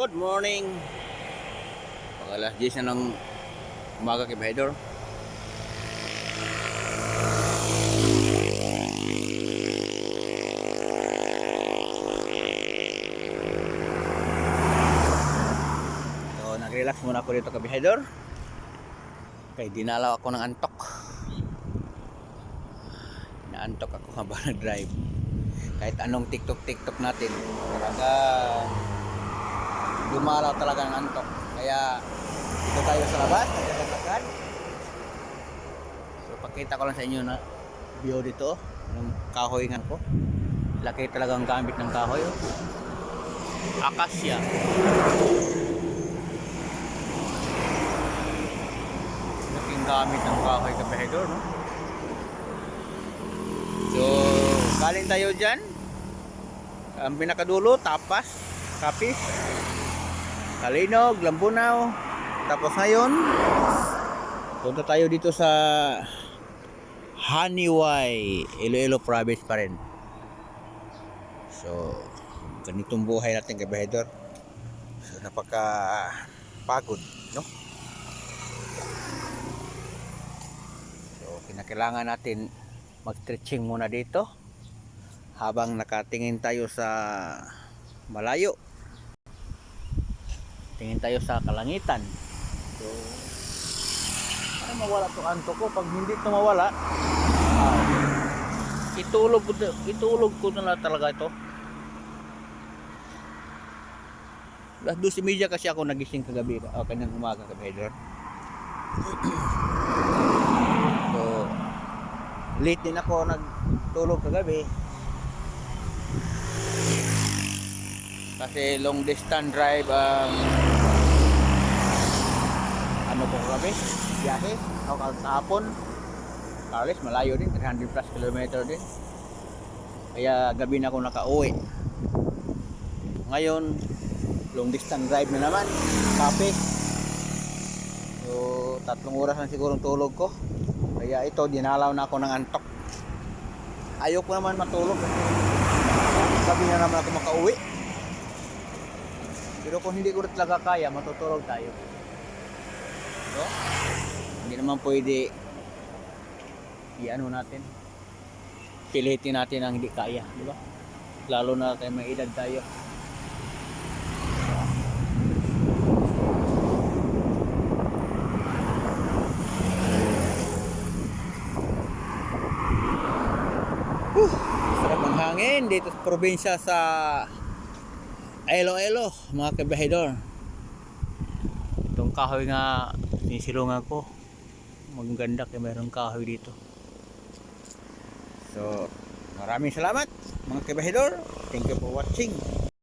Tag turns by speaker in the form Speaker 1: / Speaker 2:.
Speaker 1: Good morning. Pag alas 10 na ng umaga kay Bahidor. So, nag-relax muna ako dito kay Bahidor. Kay dinalaw ako ng antok. Naantok ako habang nag-drive. Kahit anong TikTok-TikTok natin, talaga dumalaw talaga ng antok. Kaya dito tayo sa labas, nagdadagdagan. So pakita ko lang sa inyo na view dito, ng kahoyingan ko. Laki talagang gamit ng kahoy. Oh. Akasya. Laking gamit ng kahoy kapahedor, no? So, galing tayo dyan. Ang pinakadulo, tapas, kapis, Kalinog, Lambunaw. Tapos ngayon, punta tayo dito sa Haniway, Iloilo province pa rin. So, ganitong buhay natin kay Bahedor. So, napaka pagod, no? So, kinakailangan natin mag-stretching muna dito habang nakatingin tayo sa malayo tingin tayo sa kalangitan. So para mawala to anto ko pag hindi to mawala ah, itulog ko to- itulog ko na talaga ito. Alas 12.30 kasi ako nagising kagabi o kanyang umaga kagabi Hedor. so late din ako nagtulog kagabi kasi long distance drive ang ano ko kagabi biyahe? O kahapon. Carles malayo din 300 plus kilometer din. Kaya gabi na ako nakauwi. Ngayon long distance drive na naman kape. So tatlong oras lang siguro tulog ko. Kaya ito dinalaw na ako ng antok. Ayoko naman matulog. Gabi na naman ako makauwi pero kung hindi ko talaga kaya matutulog tayo. So, hindi naman pwede i-ano natin. Pilitin natin ang hindi kaya di ba? Lalo na kay may edad tayo. Whew, sarap ng hangin dito sa probinsya sa Iloilo mga kabahidor. Itong kahoy nga sinisilungan ko. Maganda kaya mayroong kahoy dito. So maraming salamat mga kabahidor. Thank you for watching